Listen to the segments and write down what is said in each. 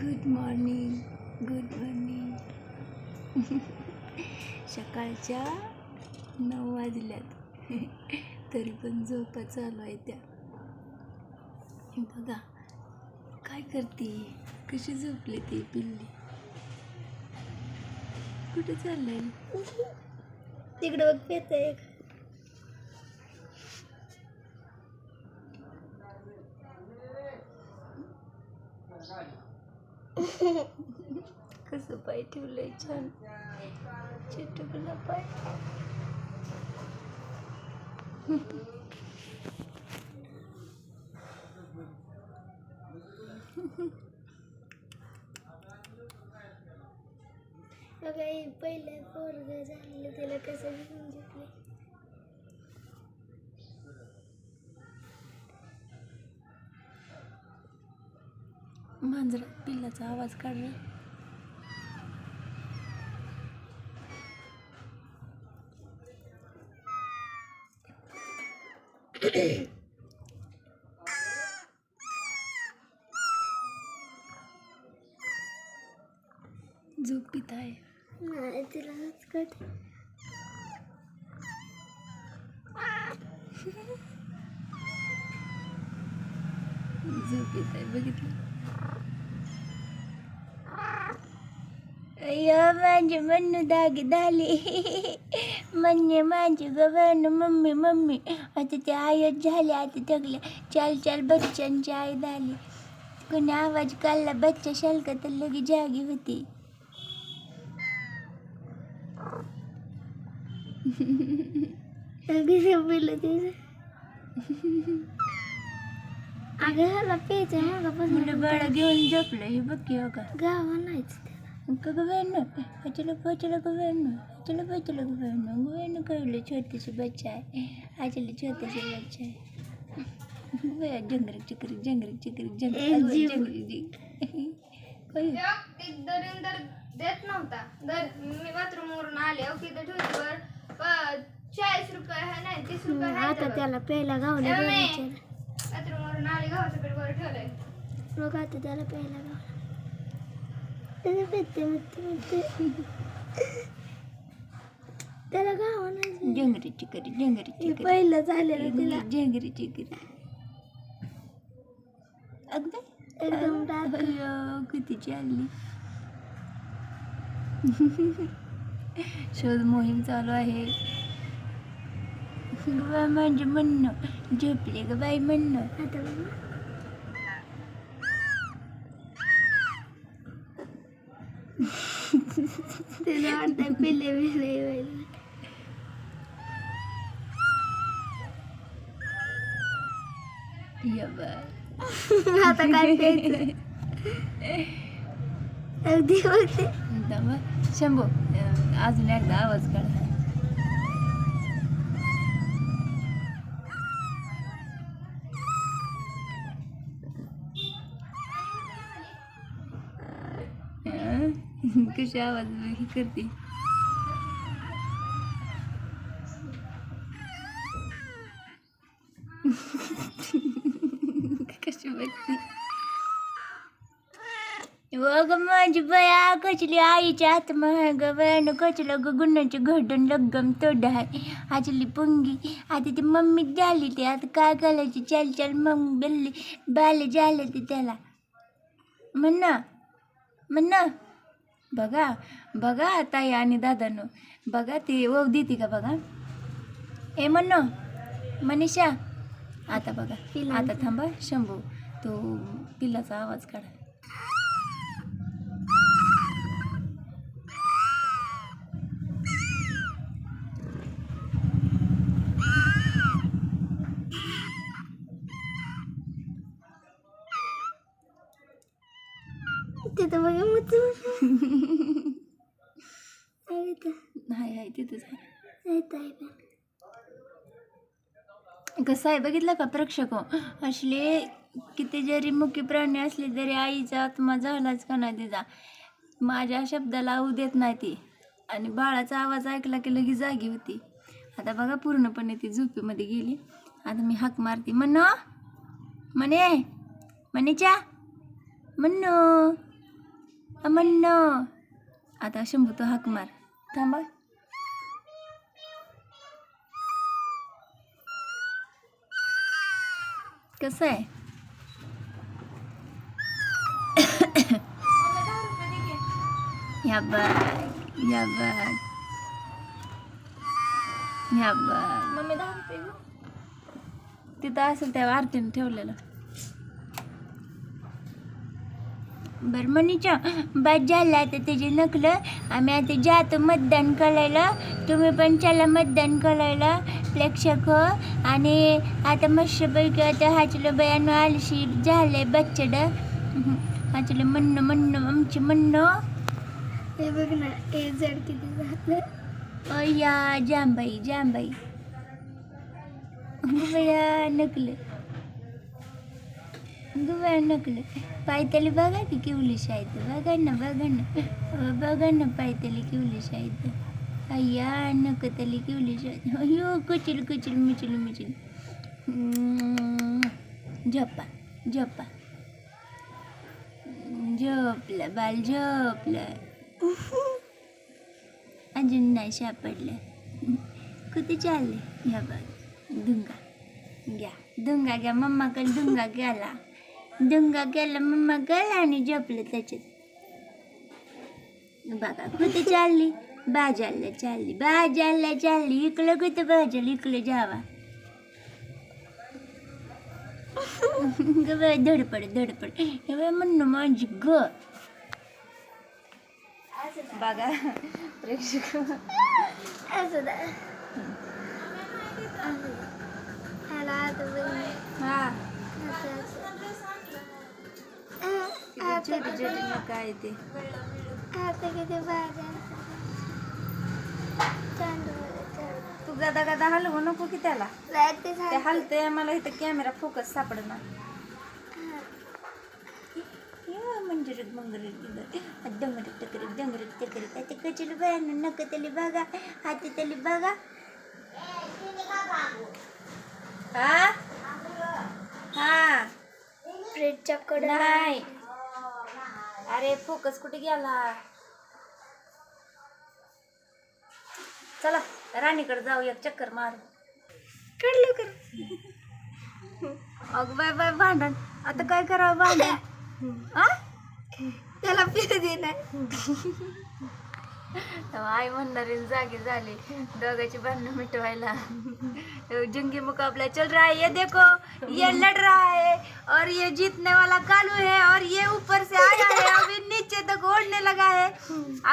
Good morning good morning सकाळच्या नऊ वाजल्यात. तरी पण झोपा चालू आहे त्या. बघा काय करते? कशी झोपली ती पिल्ली? कुठे चाललंय? तिकडे बघ पेत एक. कसं पाय ठेवलंय छान. चिटकला पाय. बघा हे पहिलं पोरग झालेलं तिला कसं घेऊन घेतलं मांजरा पिल्लाचा आवाज काढला झोपीत आहे. नाही तिला हचकट झोपीत आहे बघितलं? अय्यो माझे मन्नू दागी झाली म्हणजे माझी गवन मम्मी मम्मी आता ते आयत झाले आता थकल्या चाल चाल बच्चांची आई झाली कोणी आवाज काढला बच्चा शालका तर लगे जागी होती अगदी अगं ह्याला प्यायचं आहे मुलं मागापासून बाळा घेऊन झोपलं हे बघ की हो का गावा नाहीच का गव्यानं अचला पचला गव्यानं अचला पचला गव्यानं. गव्यानं कळलं छोटीशी बच्चा आहे. अचला छोटासा बच्चा आहे. गया जंगरक चिकरिक जंगरक चिकरिक एक जंगरक जीव. जंगरक जी काय ते दरिंदर देत नव्हता. दर मी बाथरूम वरून आले ओके तर ठेवतीवर चाळीस रुपये आहे नाही तीस रुपये आता त्याला प्यायला गावल्या आले पीठ ठेवलंय. मग आता त्याला प्यायला गावला त्याला पेते म्हणते म्हणते त्याला गावा नाही जंगरी चिकरी जंगरी चिकरी. पहिलं झालेलं तिला. जंगरी चिकरी. अगदी एकदम डाक अय्यो, किती चालली. शोध मोहीम चालू आहे. ग म्हणजे म्हणणं झोपले ग बाई म्हणणं आता बघा तिला वाटतंय पिल्ले बिल्ले व्हायला. ये बाय आता काय प्यायचं अगदी होते थांबा. शंभू अं, अजून एकदा आवाज काढा कशी आवाज हे करते. कशी बघते ग माझी बया कचली आईच्या हात मग ग बयानं कचलं ग गुन्ह्याचे घडून लग्गम तोड आहे. आजली पुंगी आता ती मम्मी झाली ते आता काय करायची? चल चल मग बल्ली बाले झाले ते त्याला. म्हण म्हण. बघा बघा ताई आणि दादानो. बघा ती ओव देते का बघा? ए म्हणनो मनीषा. आता बघा. आता थांबा शंभू. तो पिल्लाचा आवाज काढा. तिथं बघा मग हाय हाय तिथंच आहे कसं आहे बघितलं का प्रेक्षक असले किती जरी मुख्य प्राणी असले तरी आईचा आत्मा झालाच का नाही तिचा माझ्या शब्दाला आऊ देत नाही ती आणि बाळाचा आवाज ऐकला की लगेच जागी होती आता बघा पूर्णपणे ती झोपेमध्ये गेली आता मी हाक मारते म्हण म्हणे मनीच्या म्हणू अमन्न आता शंभू तो हाक मार. थांबा. कसं आहे? या बघ या बघ. या बघ. तिथं असेल त्या आरतीने ठेवलेलं. बरं मनीच्या बाद झाला आता त्याचे नकलं आम्ही आता जातो मतदान करायला. तुम्ही पण चला मतदान करायला प्रेक्षक हो. आणि आता मस्तपैकी आता हाचलं बयानं आलशी झालंय बच्चड. हाचलं म्हणणं म्हणणं आमचे म्हणणं. हे बघ ना ए जड किती झालं. ओ या जांबाई जांबाई. गुबया नकलं. गुबया नकलं. पायतली बघा की किवली शाहीत बघा ना बघा ना. बघा ना पायतली किवली शाहीत अय्या नकतली किवलीश शाहीत अयो कुचिल कुचिल मिचिल मिचिल. हम्म, झोपा झोपा. झोपलं बाल झोपलं. अजून नाही सापडलं. कुठे चालले? ह्या बघ. दुंगा घ्या. दुंगा घ्या. मम्माकडे दुंगा गेला दुंगा गेला मम्मा गेला आणि झोपलं त्याच्यात. बघा कुठे चालली? बाजारला चालली बाजारला चालली. इकडं कुठं बाजार इकडं जावा. ग धडपड धडपड. हे म्हणणं माझी ग. बघा प्रेक्षक. असं हा. किती छोटी छोटी नका आहे ते. तू गदा गदा हलवू नको की त्याला. ते ते हलते मला इथं कॅमेरा फोकस सापडणार मंजरीत मंगरीत डंगरीत टकरीत डंगरीत टकरीत. आता कचली बायानं नक त्याली बघा हाती त्याली बघा. हा? हा. कडे नाही. अरे फोकस कुठे गेला? चला राणीकडे जाऊ एक चक्कर मार. कडलं कर अग बाय बाय भांडण. आता काय करावं भांडण? आ? त्याला फिर दे नाही आई म्हणणारी जागी झाली. दोघांची भांडणं मिटवायला. जंगी मुकाबला चल रहा है। ये देखो ये लड़ रहा है और ये जीतने वाला कालू है और ये ऊपर से आया है अभी नीचे तक ओढ़ने लगा है।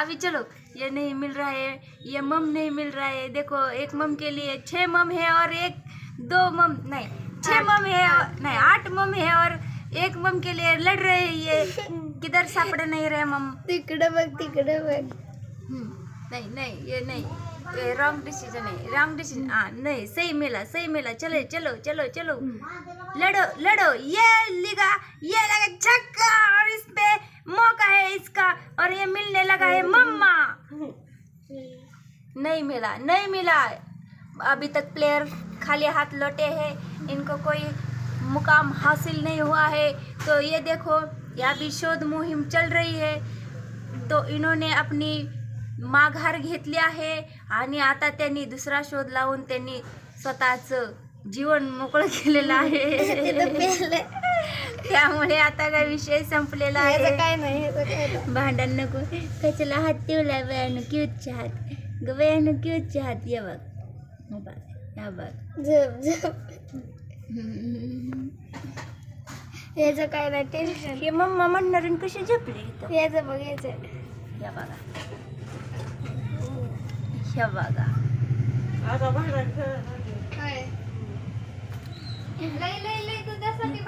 अभी चलो ये नहीं मिल रहा है ये मम नहीं मिल रहा है। देखो एक मम के लिए छह मम है और एक दो मम नहीं छह मम है नहीं आठ मम है और एक मम के लिए लड़ रहे हैं ये। किधर सापड़ नहीं रहे मम? तिकडं बघ तिकडं बघ. हम्म, नहीं नहीं ये नहीं। रॉन्ग डिसीज़न है रॉन्ग डिसीज़न हाँ नहीं सही मिला सही मिला चलो चलो चलो चलो. लड़ो लड़ो ये लिगा, ये लगा छक्का और इस पे मौका है इसका. और ये मिलने लगा है मम्मा. नहीं मिला नहीं मिला. अभी तक प्लेयर खाली हाथ लौटे हैं. इनको कोई मुकाम हासिल नहीं हुआ है. तो ये देखो, यहाँ भी शोध मुहिम चल रही है. तो इन्होंने अपनी माघार घेतली आहे आणि आता त्यांनी दुसरा शोध लावून त्यांनी स्वतःचं जीवन मोकळं केलेलं आहे. त्यामुळे आता काय विषय संपलेला आहे. काय नाही भांडण नको. कचला हात ठेवला वेळानं क्यूटच्या हात. ग वेळानं क्यूटच्या हात. ये बघ. हे बघ. या बघ. ह्याचं काय नाही टेन्शन हे मम्मा म्हणणार कशी झोपले ह्याचं बघ ह्याचं या बघा. ह्या बघा.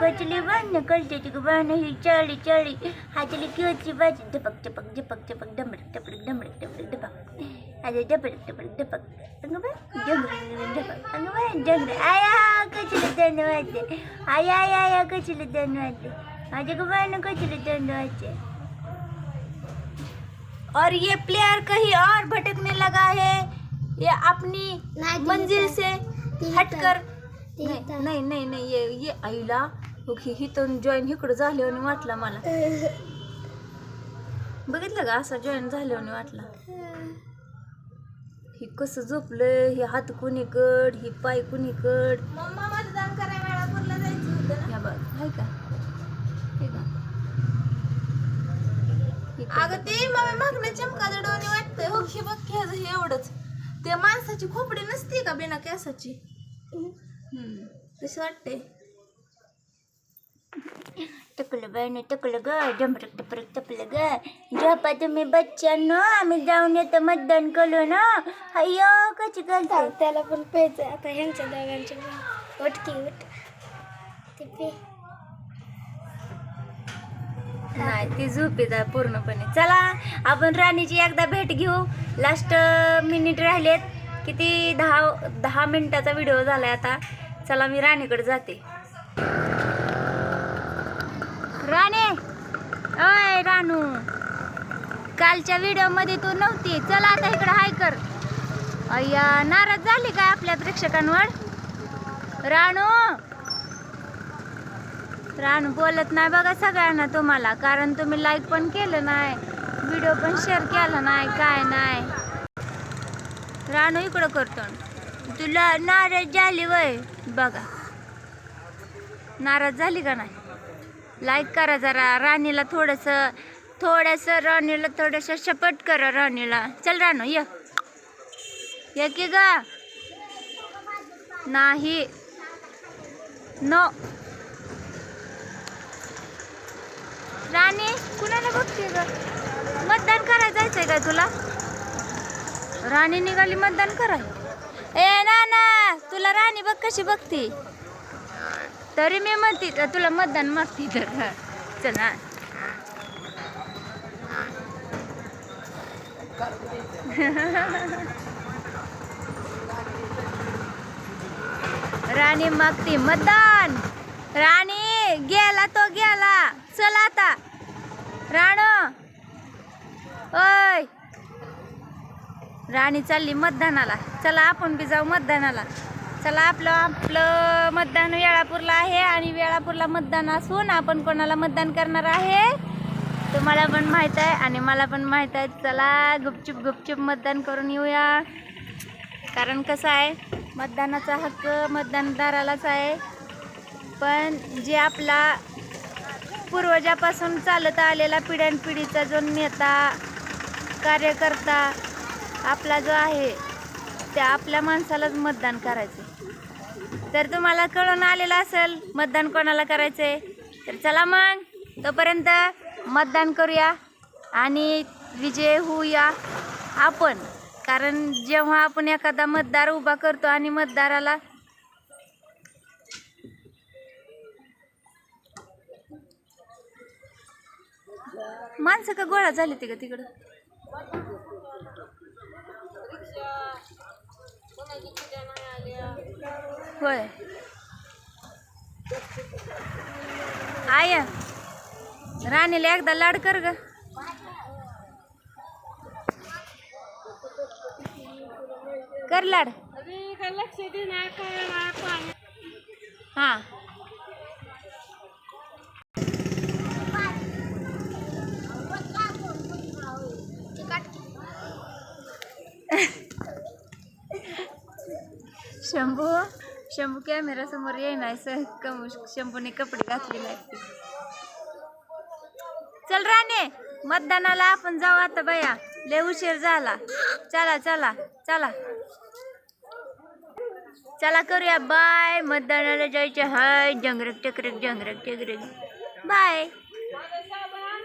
कचली भांडणं कळते ती भांडणं ही चाळी चाळी. हातली क्यूटची भाजी. धपक धपक धपक धपक डमडक टपडक डमडक टपडक धपक. अरे डपडक टपडक धपक. अगं बाय डंगर धपक अगं बाय डंगर आया कचली दंड वाजते आया आया आया कचली दंड वाजते माझ्या ग भांडणं कचली दंड वाजते और ये प्लेयर कहीं और भटकने लगा है। ये अपनी मंजिल से हटकर नाही नाही नाही ये ये आईला हिथून जॉईन इकडं झाले आणि वाटलं मला. बघितलं का असा जॉईन झाल्याने वाटला? ही कसं झोपलं ही हात कुणीकड ही पाय कुणीकड मम्मा मतदान करायला वेळापूरला जायचं होतं ना या बघ हाय का हे का हे का? अगं ते मम्मी मागणं चमकाचं डोळे वाटतंय. हो हे बघ हे हे एवढंच. ते माणसाची खोपडी नसते का बिना केसाची. तशी वाटते टकलं बाईने टकलं ग डमरक टपरक टपलं ग. झोपा तुम्ही बच्चांनो आम्ही जाऊन येतो मतदान करू ना अय्यो कशी करतो? त्याला पण प्यायचं आता ह्यांच्या दोघांचे उठकी उठ. ते पे. नाही ती झोपेत आहे पूर्णपणे. चला आपण राणीची एकदा भेट घेऊ. लास्ट मिनिट राहिलेत. किती? दहा दहा मिनिटाचा व्हिडिओ झालाय आता. चला मी राणीकडे जाते. राणे! अय रानू! कालच्या व्हिडिओमध्ये तू नव्हती. चला आता इकडे हाय कर. अय्या नाराज झाली काय आपल्या प्रेक्षकांवर? राणू रानू बोलत नाही बघा सगळ्यांना तुम्हाला कारण तुम्ही लाईक पण केलं नाही व्हिडिओ पण शेअर केला नाही काय नाही. रानू इकडं करतो. तुला नाराज झाली वय बघा. नाराज झाली का नाही? लाईक करा जरा राणीला थोडस थोडस राणीला थोडस शपट करा राणीला. चल रानू ये. ये की ग? नाही. नो राणी कुणाला बघते ग? मतदान करायला जायचंय का तुला? राणी निघाली मतदान कराय ए ना ना तुला राणी बघ कशी बघते. तरी मी म्हणते तर तुला मतदान मागते तर. हा. चल ना राणी मागते मतदान. राणी गेला तो गेला. चल आता. राण. ओय. राणी चालली मतदानाला. चला आपण बी जाऊ मतदानाला. चला आपलं आपलं मतदान वेळापूरला आहे आणि वेळापूरला मतदान असून आपण कोणाला मतदान करणार आहे? तुम्हाला पण माहीत आहे आणि मला पण माहीत आहे. चला गुपचूप गुपचूप मतदान करून येऊया. कारण कसं आहे मतदानाचा हक्क मतदानदारालाच आहे. पण जे आपला पूर्वजापासून चालत आलेला पिढ्यानपिढीचा जो नेता कार्यकर्ता आपला जो आहे त्या आपल्या माणसालाच मतदान करायचं तर तुम्हाला कळून आलेलं असेल मतदान कोणाला करायचंय तर चला मग तोपर्यंत मतदान करूया आणि विजय होऊया आपण. कारण जेव्हा आपण एखादा मतदार उभा करतो आणि मतदाराला माणसं का गोळा झाली ती का तिकडं? होय. आय राणीला एकदा लाड कर ग. कर लाड. हा. शंभू शंभू कॅमेरासमोर येणार सह कम शंभूने कपडे घातलेले आहेत चल राणे मतदानाला आपण जाऊ आता बया. लय उशीर झाला. चला चला चला. चला करूया. बाय. मतदानाला जायचे हाय. जंगरक टकरक जंगरक टकरक. बाय.